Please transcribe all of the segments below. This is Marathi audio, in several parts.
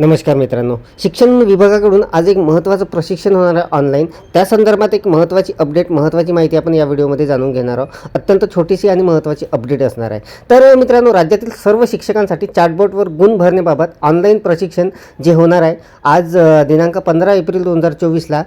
नमस्कार मित्रांनो. शिक्षण विभागाकडून आज एक महत्त्वाचं प्रशिक्षण होणार आहे ऑनलाईन त्या संदर्भात एक महत्त्वाची अपडेट महत्त्वाची माहिती आपण या व्हिडिओमध्ये जाणून घेणार आहोत. अत्यंत छोटीशी आणि महत्त्वाची अपडेट असणार आहे. तर मित्रांनो राज्यातील सर्व शिक्षकांसाठी चार्टबोर्डवर गुण भरण्याबाबत ऑनलाईन प्रशिक्षण जे होणार आहे आज दिनांक पंधरा एप्रिल दोन हजार चोवीसला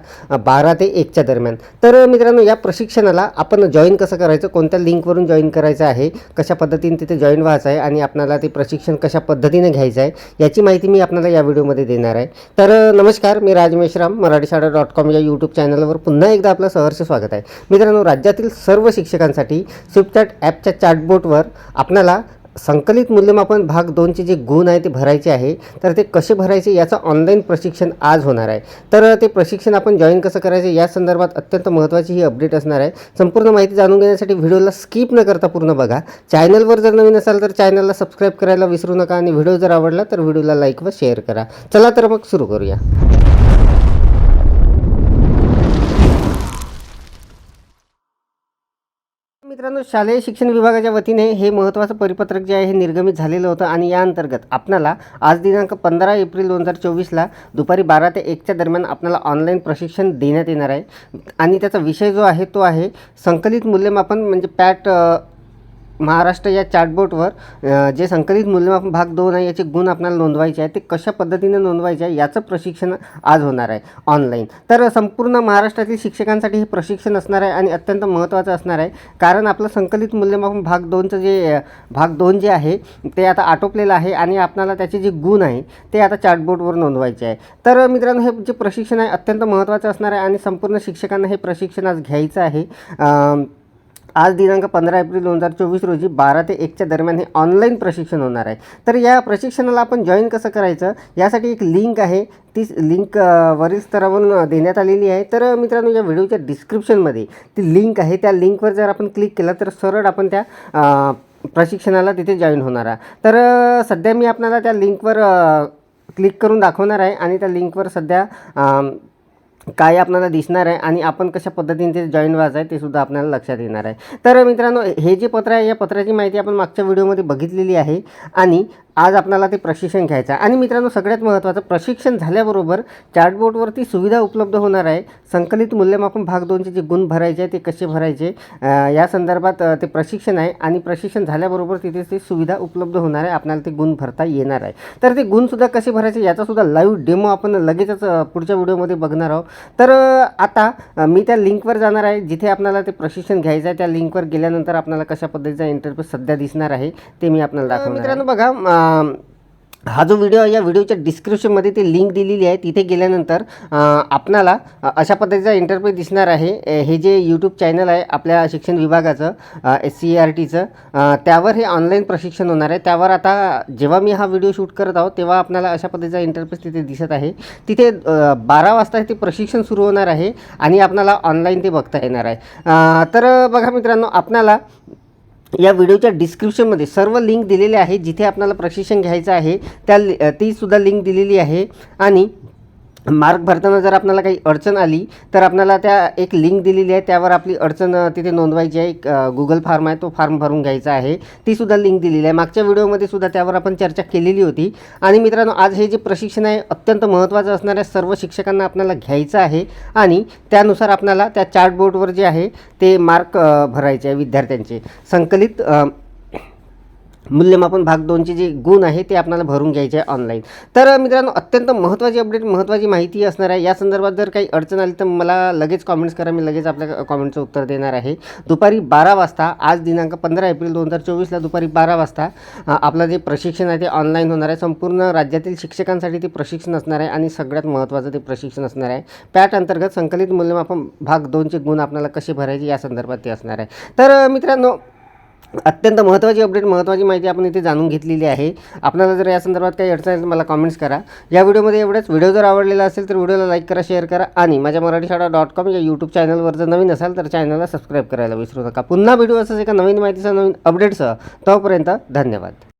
बारा ते एकच्या दरम्यान. तर मित्रांनो या प्रशिक्षणाला आपण जॉईन कसं करायचं कोणत्या लिंकवरून जॉईन करायचं आहे कशा पद्धतीने तिथे जॉईन व्हायचं आहे आणि आपणाला ते प्रशिक्षण कशा पद्धतीने घ्यायचं आहे याची माहिती मी आपल्याला या व्हिडिओमध्ये देणार आहे. तर नमस्कार मी राज मेश्राम मराठी शाळा डॉट कॉम या यूट्यूब चॅनलवर पुन्हा एकदा आपलं सहर्ष स्वागत आहे. मित्रांनो राज्यातील सर्व शिक्षकांसाठी स्विपचॅट ॲपच्या चॅटबोटवर आपल्याला संकलित मूल्यमापन भाग दोनचे जे गुण आहे ते भरायचे आहे तर ते कसे भरायचे याचं ऑनलाईन प्रशिक्षण आज होणार आहे. तर ते प्रशिक्षण आपण जॉईन कसं करायचं या संदर्भात अत्यंत महत्त्वाची ही अपडेट असणार आहे. संपूर्ण माहिती जाणून घेण्यासाठी व्हिडिओला स्किप न करता पूर्ण बघा. चॅनलवर जर नवीन असाल तर चॅनलला सबस्क्राईब करायला विसरू नका आणि व्हिडिओ जर आवडला तर व्हिडिओला लाईक व शेअर करा. चला तर मग सुरू करूया. मित्रांनो शालेय शिक्षण विभागाच्या वतीने हे महत्त्वाचं परिपत्रक जे आहे हे निर्गमित झालेलं होतं आणि या अंतर्गत आपणाला आज दिनांक पंधरा एप्रिल दोन हजार चोवीसला दुपारी बारा ते एकच्या दरम्यान आपल्याला ऑनलाईन प्रशिक्षण देण्यात येणार आहे. आणि त्याचा विषय जो आहे तो आहे संकलित मूल्यमापन म्हणजे पॅट महाराष्ट्र या चॅटबोटवर जे संकलित मूल्यमापन भाग दोन आहे याचे गुण आपल्याला नोंदवायचे आहे ते कशा पद्धतीने नोंदवायचे आहे याचं प्रशिक्षण आज होणार आहे ऑनलाईन तर संपूर्ण महाराष्ट्रातील शिक्षकांसाठी हे प्रशिक्षण असणार आहे आणि अत्यंत महत्त्वाचं असणार आहे. कारण आपलं संकलित मूल्यमापन भाग दोनचं जे भाग दोन जे आहे ते आता आटोपलेलं आहे आणि आपल्याला त्याचे जे गुण आहे ते आता चॅटबोटवर नोंदवायचे आहे. तर मित्रांनो हे जे प्रशिक्षण आहे अत्यंत महत्त्वाचं असणार आहे आणि संपूर्ण शिक्षकांना हे प्रशिक्षण आज घ्यायचं आहे. आज दिनांक पंधरा एप्रिल दोन हजार चोवीस रोजी बारा ते एकच्या दरम्यान हे ऑनलाईन प्रशिक्षण होणार आहे. तर या प्रशिक्षणाला आपण जॉईन कसं करायचं? यासाठी एक लिंक आहे. ती लिंक वरील स्तरावरून देण्यात आलेली आहे. तर मित्रांनो या व्हिडिओच्या डिस्क्रिप्शनमध्ये ती लिंक आहे. त्या लिंकवर जर आपण क्लिक केलं तर सरळ आपण त्या प्रशिक्षणाला तिथे जॉईन होणार आहे तर सध्या मी आपल्याला त्या लिंकवर क्लिक करून दाखवणार आहे आणि त्या लिंकवर सध्या काय आपल्याला दिसणार आहे आणि आपण कशा पद्धतीने ते जॉईन व्हायचं आहे ते सुद्धा आपल्याला लक्षात येणार आहे. तर मित्रांनो हे जे पत्र आहे या पत्राची माहिती आपण मागच्या व्हिडिओमध्ये बघितलेली आहे. आणि आज आपल्याला ते प्रशिक्षण घ्यायचं आहे. आणि मित्रांनो सगळ्यात महत्त्वाचं प्रशिक्षण झाल्याबरोबर चार्टबोर्डवरती सुविधा उपलब्ध होणार आहे. संकलित मूल्यमापन भाग दोनचे जे गुण भरायचे आहे ते कसे भरायचे? या संदर्भात ते प्रशिक्षण आहे. आणि प्रशिक्षण झाल्याबरोबर तिथे ते सुविधा उपलब्ध होणार आहे. आपल्याला ते गुण भरता येणार आहे. तर ते गुणसुद्धा कसे भरायचे याचासुद्धा लाईव्ह डेमो आपण लगेचच पुढच्या व्हिडिओमध्ये बघणार आहोत. तर आता मी त्या लिंकवर जाणार आहे. जिथे आपल्याला ते प्रशिक्षण घ्यायचं आहे त्या लिंकवर गेल्यानंतर आपल्याला कशा पद्धतीचा इंटरफेस सध्या दिसणार आहे ते मी आपल्याला दाखवणार मित्रांनो बघा हा जो व्हिडिओ आहे या व्हिडिओच्या डिस्क्रिप्शनमध्ये ते लिंक दिलेली आहे. तिथे गेल्यानंतर आपणाला अशा पद्धतीचा इंटरफेस दिसणार आहे. हे जे यूट्यूब चॅनल आहे आपल्या शिक्षण विभागाचं एस सी आर टीचं त्यावर हे ऑनलाईन प्रशिक्षण होणार आहे. त्यावर आता जेव्हा मी हा व्हिडिओ शूट करत आहोत तेव्हा आपल्याला अशा पद्धतीचा इंटरफेस तिथे दिसत आहे. तिथे बारा वाजता ते प्रशिक्षण सुरू होणार आहे आणि आपणाला ऑनलाईन ते बघता येणार आहे. तर बघा मित्रांनो आपणाला या व्हिडिओच्या डिस्क्रिप्शनमध्ये सर्व लिंक दिलेले आहे जिथे आपल्याला प्रशिक्षण घ्यायचं आहे त्या तीसुद्धा ती सुद्धा लिंक दिलेली आहे. आणि मार्क भरताना जर आपल्याला काही अडचण आली तर आपल्याला त्या एक लिंक दिलेली आहे त्यावर आपली अडचण तिथे नोंदवायची आहे. एक गुगल फॉर्म आहे तो फॉर्म भरून घ्यायचा आहे. ती सुद्धा लिंक दिलेली आहे. मागच्या व्हिडिओमध्ये सुद्धा त्यावर आपण चर्चा केलेली होती. आणि मित्रांनो आज हे जे प्रशिक्षण आहे अत्यंत महत्त्वाचं असणाऱ्या सर्व शिक्षकांना आपल्याला घ्यायचं आहे. आणि त्यानुसार आपल्याला त्या चार्टबोर्डवर जे आहे ते मार्क भरायचे आहे विद्यार्थ्यांचे. संकलित मूल्यमापन भाग दोनचे जे गुण आहे ते आपल्याला भरून घ्यायचे आहे ऑनलाईन तर मित्रांनो अत्यंत महत्त्वाची अपडेट महत्त्वाची माहिती असणार आहे. या संदर्भात जर काही अडचण आली तर मला लगेच कॉमेंट्स करा. मी लगेच आपल्या कॉमेंटचं उत्तर देणार आहे. दुपारी बारा वाजता आज दिनांक पंधरा एप्रिल दोन हजार चोवीसला दुपारी बारा वाजता आपलं जे प्रशिक्षण आहे ते ऑनलाईन होणार आहे. संपूर्ण राज्यातील शिक्षकांसाठी ते प्रशिक्षण असणार आहे आणि सगळ्यात महत्त्वाचं ते प्रशिक्षण असणार आहे. पॅट अंतर्गत संकलित मूल्यमापन भाग दोनचे गुण आपल्याला कसे भरायचे या संदर्भात ते असणार आहे. तर मित्रांनो अत्यंत महत्त्वाची अपडेट महत्त्वाची माहिती आपण इथे जाणून घेतलेली आहे. आपल्याला जर या संदर्भात काही अडचण असेल मला कमेंट्स करा. या व्हिडिओमध्ये एवढंच. व्हिडिओ जर आवडलेला असेल तर व्हिडिओला लाईक करा शेअर करा आणि माझ्या मराठी शाळा डॉट कॉम या यूट्यूब चॅनलवर जर नवीन असाल तर चॅनलला सबस्क्राईब करायला विसरू नका. पुन्हा व्हिडिओ असंच एका नवीन माहितीसह नवीन अपडेटसह तोपर्यंत धन्यवाद.